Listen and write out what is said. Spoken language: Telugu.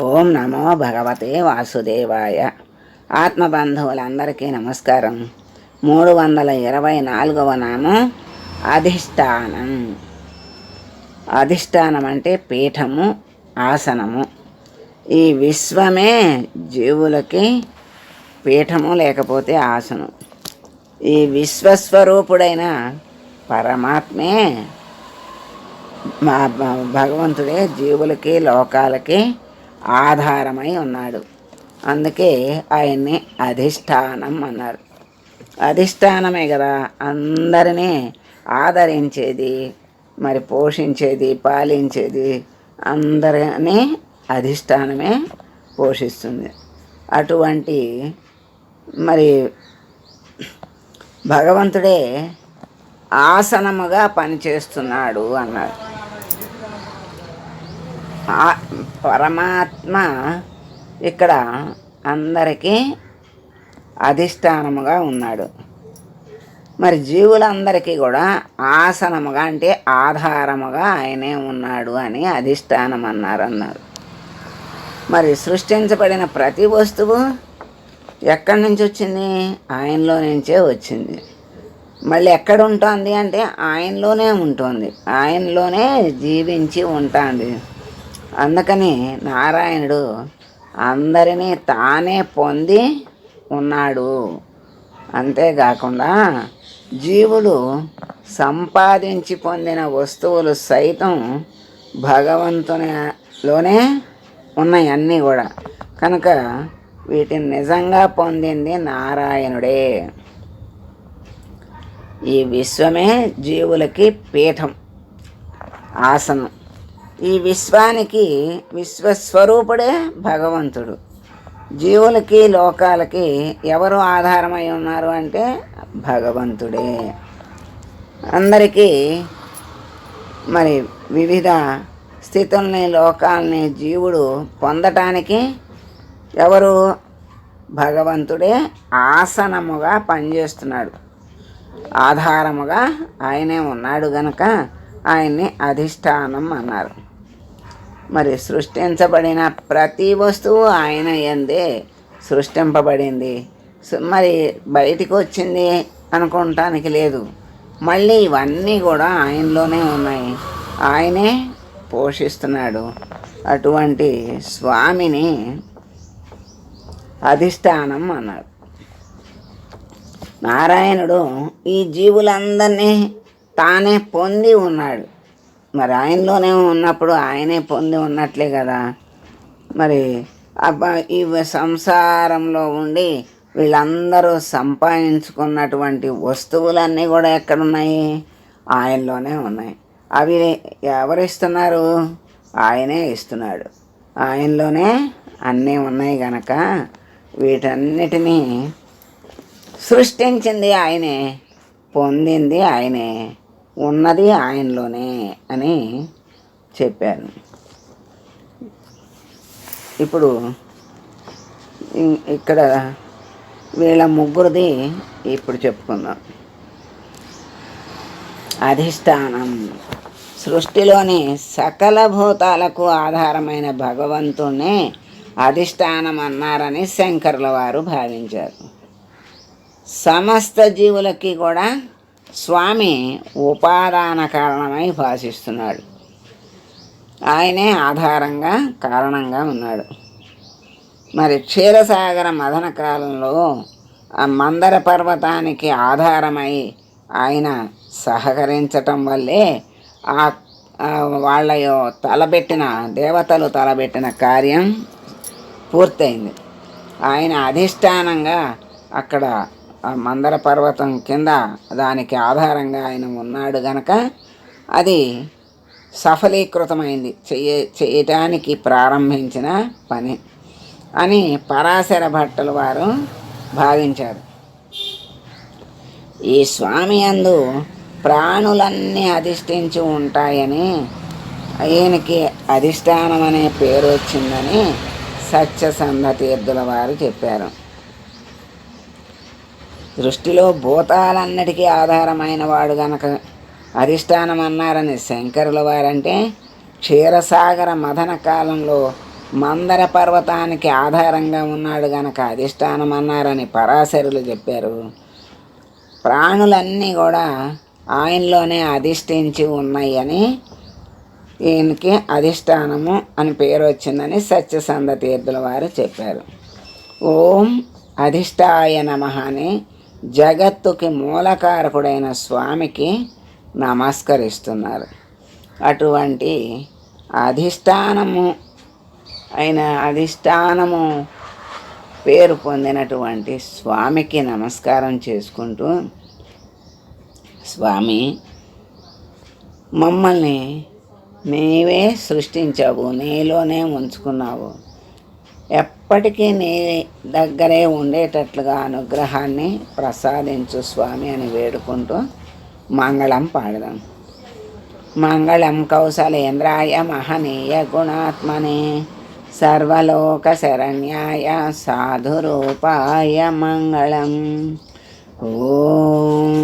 ఓం నమో భగవతే వాసుదేవాయ. ఆత్మబంధువులందరికీ నమస్కారం. మూడు వందల ఇరవై నాలుగవ నామం అధిష్టానం. అధిష్టానం అంటే పీఠము ఆసనము. ఈ విశ్వమే జీవులకి పీఠము లేకపోతే ఆసనం. ఈ విశ్వస్వరూపుడైన పరమాత్మే మా మా భగవంతుడే జీవులకి లోకాలకి ఆధారమై ఉన్నాడు. అందుకే ఆయన్ని అధిష్టానం అన్నారు. అధిష్టానమే కదా అందరినీ ఆదరించేది మరి పోషించేది పాలించేది అందరినీ అధిష్టానమే పోషిస్తుంది. అటువంటి మరి భగవంతుడే ఆసనముగా పనిచేస్తున్నాడు అన్నాడు పరమాత్మ ఇక్కడ అందరికీ అధిష్టానముగా ఉన్నాడు. మరి జీవులందరికీ కూడా ఆసనముగా అంటే ఆధారముగా ఆయనే ఉన్నాడు అని అధిష్టానం అన్నారు అన్నారు. మరి సృష్టించబడిన ప్రతి వస్తువు ఎక్కడి నుంచి వచ్చింది? ఆయనలో నుంచే వచ్చింది. మళ్ళీ ఎక్కడ ఉంటుంది అంటే ఆయనలోనే ఉంటుంది. ఆయనలోనే జీవించి ఉంటుంది. అందుకని నారాయణుడు అందరినీ తానే పొంది ఉన్నాడు. అంతేకాకుండా జీవులు సంపాదించి పొందిన వస్తువులు సైతం భగవంతునిలోనే ఉన్నాయి అన్నీ కూడా. కనుక వీటిని నిజంగా పొందింది నారాయణుడే. ఈ విశ్వమే జీవులకి పీఠం ఆసనం. ఈ విశ్వానికి విశ్వస్వరూపుడే భగవంతుడు. జీవులకి లోకాలకి ఎవరు ఆధారమై ఉన్నారు అంటే భగవంతుడే. అందరికీ మరి వివిధ స్థితుల్ని లోకాలని జీవుడు పొందటానికి ఎవరు భగవంతుడే ఆసనముగా పనిచేస్తున్నాడు. ఆధారముగా ఆయనే ఉన్నాడు గనక ఆయన్ని అధిష్టానం అన్నారు. మరి సృష్టించబడిన ప్రతి వస్తువు ఆయన ఎందే సృష్టింపబడింది. మరి బయటికి వచ్చింది అనుకోవటానికి లేదు. మళ్ళీ ఇవన్నీ కూడా ఆయనలోనే ఉన్నాయి. ఆయనే పోషిస్తున్నాడు. అటువంటి స్వామిని అధిష్టానం అన్నారు నారాయణుడు ఈ జీవులందరినీ తానే పొంది ఉన్నాడు. మరి ఆయనలోనే ఉన్నప్పుడు ఆయనే పొంది ఉన్నట్లే కదా. మరి అబ్బా ఈ సంసారంలో ఉండి వీళ్ళందరూ సంపాదించుకున్నటువంటి వస్తువులన్నీ కూడా ఎక్కడున్నాయి? ఆయనలోనే ఉన్నాయి. అవి ఎవరు ఇస్తున్నారు ఆయనే ఇస్తున్నాడు. ఆయనలోనే అన్నీ ఉన్నాయి గనక వీటన్నిటినీ సృష్టించింది ఆయనే పొందింది ఆయనే. ఉన్నది ఆయనలోనే అని చెప్పాను ఇప్పుడు ఇక్కడ వీళ్ళ ముగ్గురిది ఇప్పుడు చెప్పుకుందాం. అధిష్టానం. సృష్టిలోని సకల భూతాలకు ఆధారమైన భగవంతుణ్ణే అధిష్టానం అన్నారని శంకర్ల వారు భావించారు. సమస్త జీవులకి కూడా స్వామి ఉపాదాన కారణమై భాషిస్తున్నాడు. ఆయనే ఆధారంగా కారణంగా ఉన్నాడు. మరి క్షీరసాగర మదన కాలంలో ఆ మందర పర్వతానికి ఆధారమై ఆయన సహకరించటం వల్లే ఆ వాళ్ళ తలబెట్టిన దేవతలు తలబెట్టిన కార్యం పూర్తయింది. ఆయన అధిష్టానంగా అక్కడ మందర పర్వతం కింద దానికి ఆధారంగా ఆయన ఉన్నాడు గనక అది సఫలీకృతమైంది. చెయ్య చేయటానికి ప్రారంభించిన పని అని పరాశర భట్టలు వారు భావించారు. ఈ స్వామి అందు ప్రాణులన్నీ అధిష్ఠించి ఉంటాయని ఈయనకి అధిష్టానం అనే పేరు వచ్చిందని సత్యసంధ తీర్థుల వారు చెప్పారు. దృష్టిలో భూతాలన్నిటికీ ఆధారమైన వాడు గనక అధిష్టానం అన్నారని శంకరుల వారంటే క్షీరసాగర మదన కాలంలో మందర పర్వతానికి ఆధారంగా ఉన్నాడు గనక అధిష్టానం అన్నారని పరాశరులు చెప్పారు. ప్రాణులన్నీ కూడా ఆయనలోనే అధిష్ఠించి ఉన్నాయని ఈయనకి అధిష్టానము అని పేరు వచ్చిందని సత్యసంధ తీర్థుల వారు చెప్పారు. ఓం అధిష్టాయ నమ అని జగత్తుకి మూలకారకుడైన స్వామికి నమస్కరిస్తున్నారు. అటువంటి అధిష్టానము అయిన అధిష్టానము పేరు పొందినటువంటి స్వామికి నమస్కారం చేసుకుంటూ స్వామి మమ్మల్ని నీవే సృష్టించావు నీలోనే ఉంచుకున్నావు. ఎప్పటికీ నీ దగ్గరే ఉండేటట్లుగా అనుగ్రహాన్ని ప్రసాదించు స్వామి అని వేడుకుంటూ మంగళం పాడదాం. మంగళం కౌశలేంద్రాయ మహనీయ గుణాత్మనే సర్వలోక శరణ్యాయ సాధురూపాయ మంగళం. ఓం.